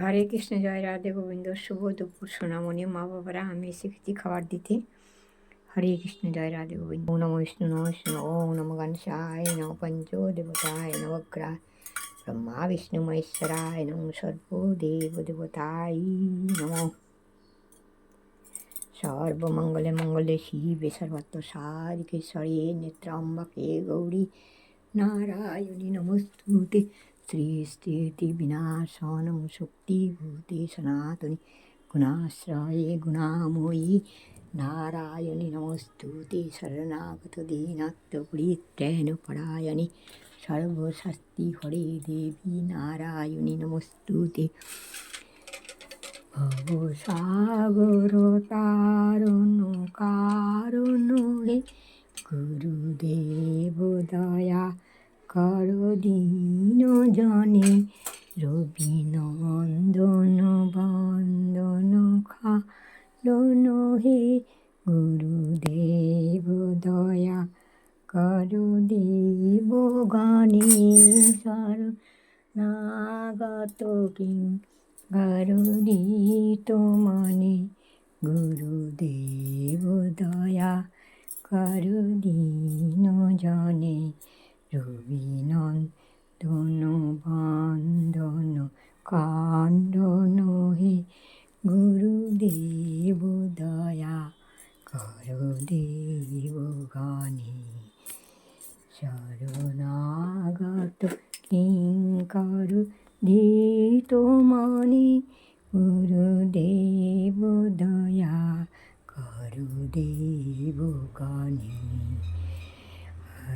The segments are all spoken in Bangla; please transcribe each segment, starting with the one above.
হরে কৃষ্ণ, জয় রাধে গোবিন্দ, শুভ দুপুর, সোনামণি, মা বাবারা, আমি এসে গেছি খাবার দিতে। হরে কৃষ্ণ, জয় রাধে গোবিন্দ। ও নম বিষ্ণু নম বিষ্ণু ও নম গণেশায় নম পঞ্চ দেবতায় নবগ্রাহ ব্রহ্মা, বিষ্ণু, মহেশ্বরায় নম সর্ব দেব দেবতায় নম। সর্বমঙ্গলে মঙ্গলে শিবে সর্বত্র সারিকেশ্বরে নেত্রাম্বাকে গৌরী নারায়ণী নমস্তুতে। শ্রীস্থিতি বিনাশনম শক্তিভূতে সনাতনী গুণাশ্রয়ে গুণাময়ী নারায়ণী নমস্তুতে শরণাগত দীনাত্মপরিত্রেণ পরায়ণী সর্বশাস্তি হরে দেবী নারায়ণী নমস্তুতে ভবসাগর তারণ কারণ গুরুদেব দয়া কর দিন জনে রবি নন্দন বন্দন খালন হে গুরুদেব দয়া। কর দেব গণেশ্বর নাগত কিং গরুদিত মনে গুরুদেব দয়া। করু দিন জনে রবিনন্দন বন্দন কান্দন হে গুরুদেব দয়া করু দেব গণে শরণাগত কিঙ্কর দিত মনে গুরুদেব দয়া করুদেব গণে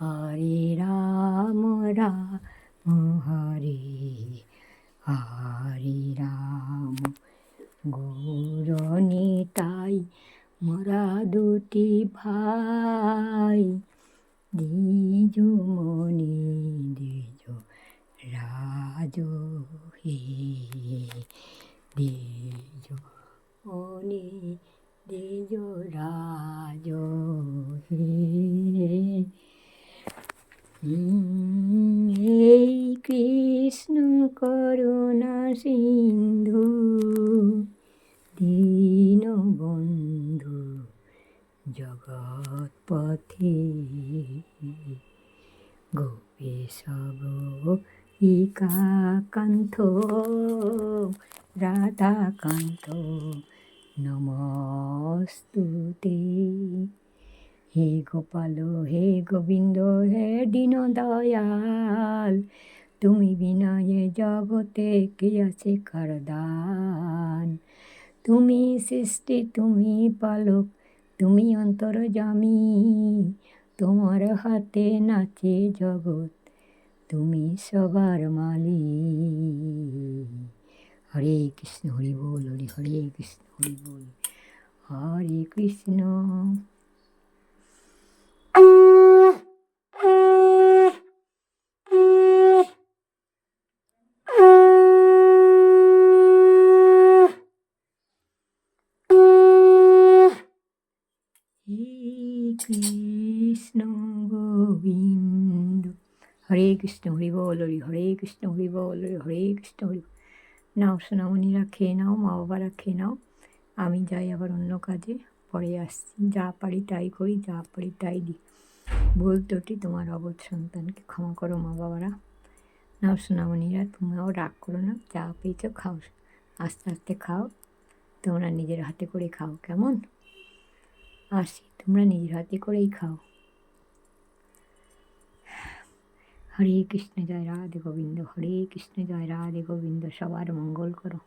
হরে রাম রাম হরে হরে রাম। গৌরনিতাই মোরা দুটি ভাই। দ্বিজ মনি, দ্বিজ রাজ হে। দ্বিজ মনি, দ্বিজ রাজ এই কৃষ্ণ করুণা সিন্ধু দীনবন্ধু জগৎপথে। গোপেশ গোপিকাকান্ত রাধাকান্ত নমস্তুতে। হে গোপাল, হে গোবিন্দ, হে দীন দয়াল তুমি বিনয়ে জগতে কে আছে কারদান তুমি সৃষ্টি, তুমি পালক, তুমি অন্তর্জামী তোমার হাতে নাচে জগৎ, তুমি সবার মালিক। হরে কৃষ্ণ, হরি বল, হরি, হরে কৃষ্ণ, হরি বল, হরে কৃষ্ণ। কৃষ্ণ গোবিন্দ হরে কৃষ্ণ হরি বল হরি কৃষ্ণ হরি বল হরি হরে কৃষ্ণ হরি নাও সোনামণিরা খেয়ে নাও মা বাবারা খেয়ে নাও আমি যাই আবার অন্য কাজে, পরে আসছি। যা পারি তাই করি, যা পারি তাই দিই। ভুল ত্রুটি, তোমার অবোধ সন্তানকে ক্ষমা করো, মা বাবারা। নাও, সোনামণিরা তোমরাও রাগ করো না। যা পেয়েছ খাও। আস্তে আস্তে খাও। তোমরা নিজের হাতে করে খাও। কেমন? আসি, তোমরা নিজের হাতে করেই খাও। হরে কৃষ্ণ, জয় রাধে গোবিন্দ, হরে কৃষ্ণ, জয় রাধে গোবিন্দ, সবার মঙ্গল করো।